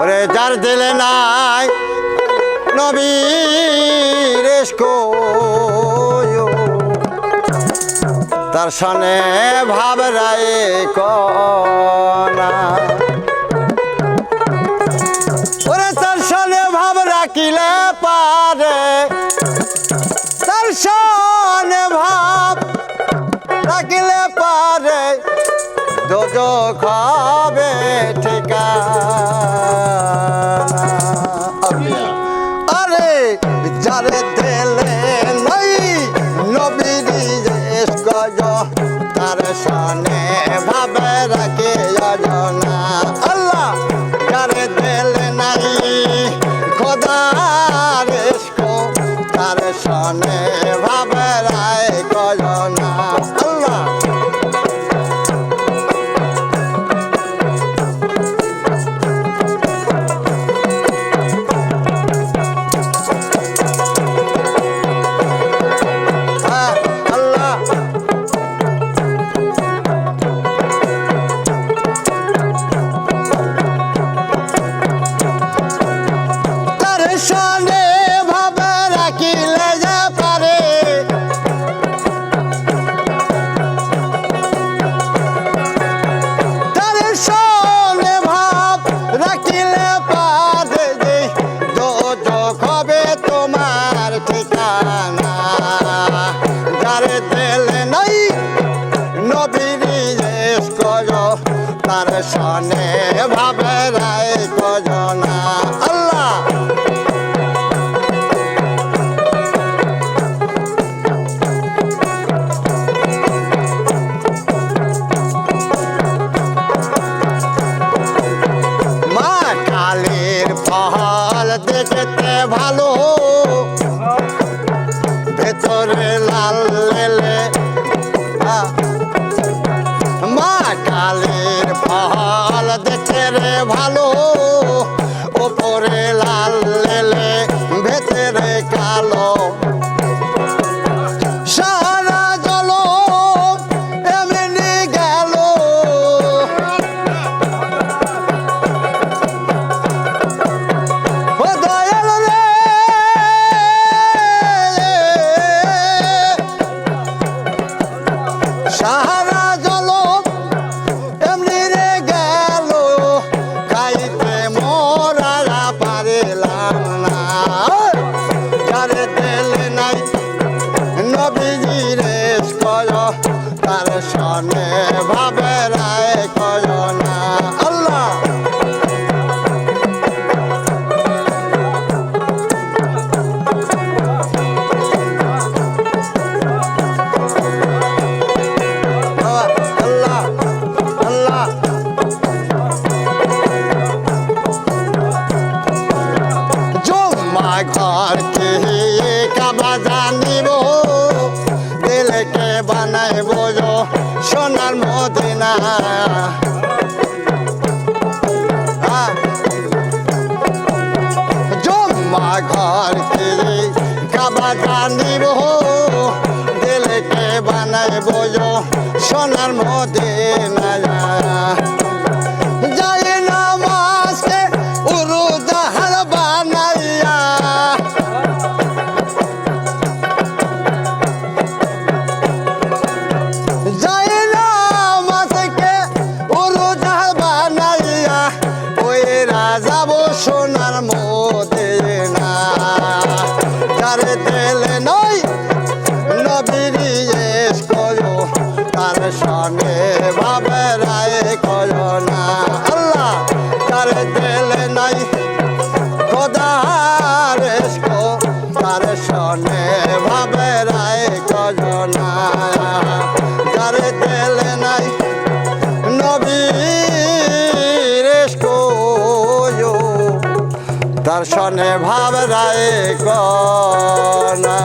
ওরে যার দিলে নাই নবীর তার সনে ভাব রায় কনা। ওরে তার সনে ভাব রাখিলে পারে। তার সনে ভাব রাখিলে পারে। দোজো খাবে গজ তার সনে ভাবে রাখে যজনা আল্লাহ! কর তার সনে ভাবে রায়। নবীজি রে কয় তার সনে ভাবে রায় কয় না। আল্লাহ! আল্লাহ আল্লাহ! জমা ঘর কে কাবা জানিব দিলকে বানাইব যো? সোনার মদিনা যায় ভাবে রায় করো না আল্লাহ তার দেলে নাই খোদার তার সনে ভাবে রায় করো না নাই তার রায় কনা